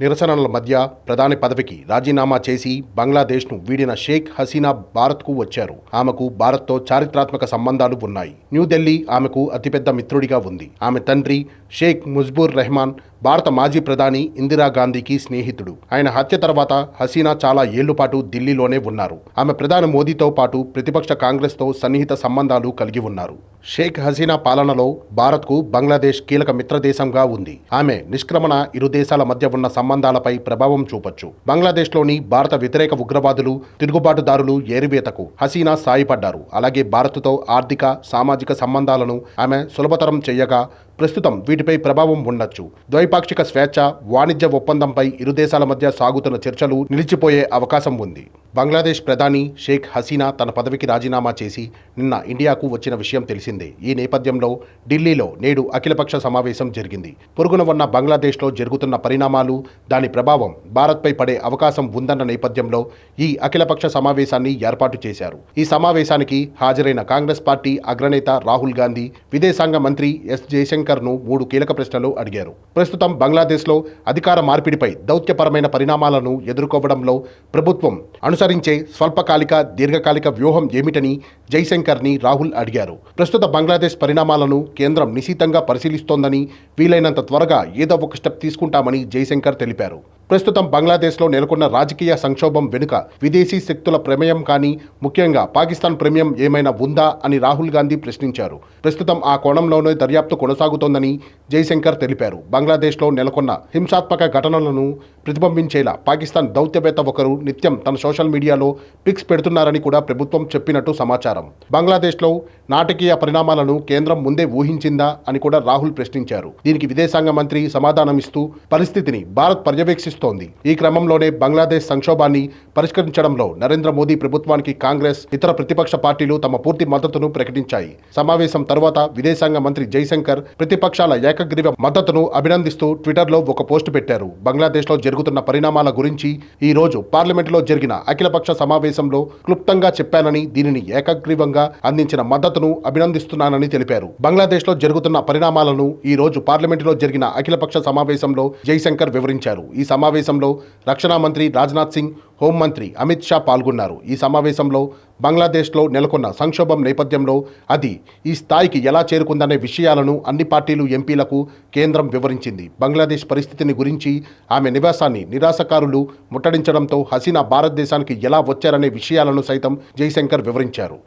నిరసనల మధ్య ప్రధాని పదవికి రాజీనామా చేసి బంగ్లాదేశ్ను వీడిన షేక్ హసీనా భారత్కు వచ్చారు. ఆమెకు భారత్తో చారిత్రాత్మక సంబంధాలు ఉన్నాయి. న్యూఢిల్లీ ఆమెకు అతిపెద్ద మిత్రుడిగా ఉంది. ఆమె తండ్రి షేక్ ముజ్బూర్ రెహమాన్ భారత మాజీ ప్రధాని ఇందిరాగాంధీకి స్నేహితుడు. ఆయన హత్య తర్వాత హసీనా చాలా ఏళ్ళ పాటు ఢిల్లీలోనే ఉన్నారు. ఆమె ప్రధాని మోదీతో పాటు ప్రతిపక్ష కాంగ్రెస్తో సన్నిహిత సంబంధాలు కలిగి ఉన్నారు. షేక్ హసీనా పాలనలో భారత్కు బంగ్లాదేశ్ కీలక మిత్రదేశంగా ఉంది. ఆమె నిష్క్రమణ ఇరు దేశాల మధ్య ఉన్న సంబంధాలపై ప్రభావం చూపొచ్చు. బంగ్లాదేశ్లోని భారత వ్యతిరేక ఉగ్రవాదులు తిరుగుబాటుదారులు ఏరివేతకు హసీనా సాయపడ్డారు. అలాగే భారత్తో ఆర్థిక సామాజిక సంబంధాలను ఆమె సులభతరం చేయగా ప్రస్తుతం వీటిపై ప్రభావం ఉండొచ్చు. ద్వైపాక్షిక స్వేచ్ఛ వాణిజ్య ఒప్పందంపై ఇరు దేశాల మధ్య సాగుతున్న చర్చలు నిలిచిపోయే అవకాశం ఉంది. బంగ్లాదేశ్ ప్రధాని షేక్ హసీనా తన పదవికి రాజీనామా చేసి నిన్న ఇండియాకు వచ్చిన విషయం తెలిసిందే. ఈ నేపథ్యంలో ఢిల్లీలో నేడు అఖిలపక్ష సమావేశం జరిగింది. పొరుగున ఉన్న బంగ్లాదేశ్లో జరుగుతున్న పరిణామాలు దాని ప్రభావం భారత్పై పడే అవకాశం ఉందన్న నేపథ్యంలో ఈ అఖిలపక్ష సమావేశాన్ని ఏర్పాటు చేశారు. ఈ సమావేశానికి హాజరైన కాంగ్రెస్ పార్టీ అగ్రనేత రాహుల్ గాంధీ విదేశాంగ మంత్రి ఎస్ జయశంకర్ను మూడు కీలక ప్రశ్నలు అడిగారు. ప్రస్తుతం బంగ్లాదేశ్లో అధికార మార్పిడిపై దౌత్యపరమైన పరిణామాలను ఎదుర్కోవడంలో ప్రభుత్వం అనుసరించే స్వల్పకాలిక దీర్ఘకాలిక వ్యూహం ఏమిటని జైశంకర్ని రాహుల్ అడిగారు. ప్రస్తుత బంగ్లాదేశ్ పరిణామాలను కేంద్రం నిశితంగా పరిశీలిస్తోందని వీలైనంత త్వరగా ఏదో ఒక స్టెప్ తీసుకుంటామని జైశంకర్ తెలిపారు. ప్రస్తుతం బంగ్లాదేశ్లో నెలకొన్న రాజకీయ సంక్షోభం వెనుక విదేశీ శక్తుల ప్రమేయం కానీ ముఖ్యంగా పాకిస్తాన్ ప్రమేయం ఏమైనా ఉందా అని రాహుల్ గాంధీ ప్రశ్నించారు. ప్రస్తుతం ఆ కోణంలోనే దర్యాప్తు కొనసాగుతోందని జైశంకర్ తెలిపారు. బంగ్లాదేశ్లో నెలకొన్న హింసాత్మక ఘటనలను ప్రతిబింబించేలా పాకిస్తాన్ దౌత్యవేత్త ఒకరు నిత్యం తన సోషల్ మీడియాలో పిక్స్ పెడుతున్నారని కూడా ప్రభుత్వం చెప్పినట్టు సమాచారం. బంగ్లాదేశ్లో నాటకీయ పరిణామాలను కేంద్రం ముందే ఊహించిందా అని కూడా రాహుల్ ప్రశ్నించారు. దీనికి విదేశాంగ మంత్రి సమాధానమిస్తూ పరిస్థితిని భారత్ పర్యవేక్షిస్తోంది ఈ క్రమంలోనే బంగ్లాదేశ్ సంక్షోభాన్ని పరిష్కరించడంలో నరేంద్ర మోదీ ప్రభుత్వానికి కాంగ్రెస్ ఇతర ప్రతిపక్ష పార్టీలు తమ పూర్తి మద్దతును ప్రకటించాయి. సమావేశం తరువాత విదేశాంగ మంత్రి జైశంకర్ ప్రతిపక్షాల ఏకగ్రీవ మద్దతును అభినందిస్తూ ట్విట్టర్లో ఒక పోస్టు పెట్టారు. బంగ్లాదేశ్లో జరుగుతున్న పరిణామాల గురించి ఈ రోజు పార్లమెంటులో జరిగిన అఖిలపక్ష సమావేశంలో క్లుప్తంగా చెప్పానని దీనిని ఏకగ్రీవంగా అందించిన మద్దతును అభినందిస్తున్నానని తెలిపారు. బంగ్లాదేశ్లో జరుగుతున్న పరిణామాలను ఈ రోజు పార్లమెంటులో జరిగిన అఖిలపక్ష సమావేశంలో జైశంకర్ వివరించారు. ఈ సమావేశంలో రక్షణ మంత్రి రాజ్నాథ్ సింగ్ హోంమంత్రి అమిత్ షా పాల్గొన్నారు. ఈ సమావేశంలో బంగ్లాదేశ్లో నెలకొన్న సంక్షోభం నేపథ్యంలో అది ఈ స్థాయికి ఎలా చేరుకుందనే విషయాలను అన్ని పార్టీలు ఎంపీలకు కేంద్రం వివరించింది. బంగ్లాదేశ్ పరిస్థితిని గురించి ఆమె నివాసాన్ని నిరాశకారులు ముట్టడించడంతో హసీనా భారతదేశానికి ఎలా వచ్చారనే విషయాలను సైతం జైశంకర్ వివరించారు.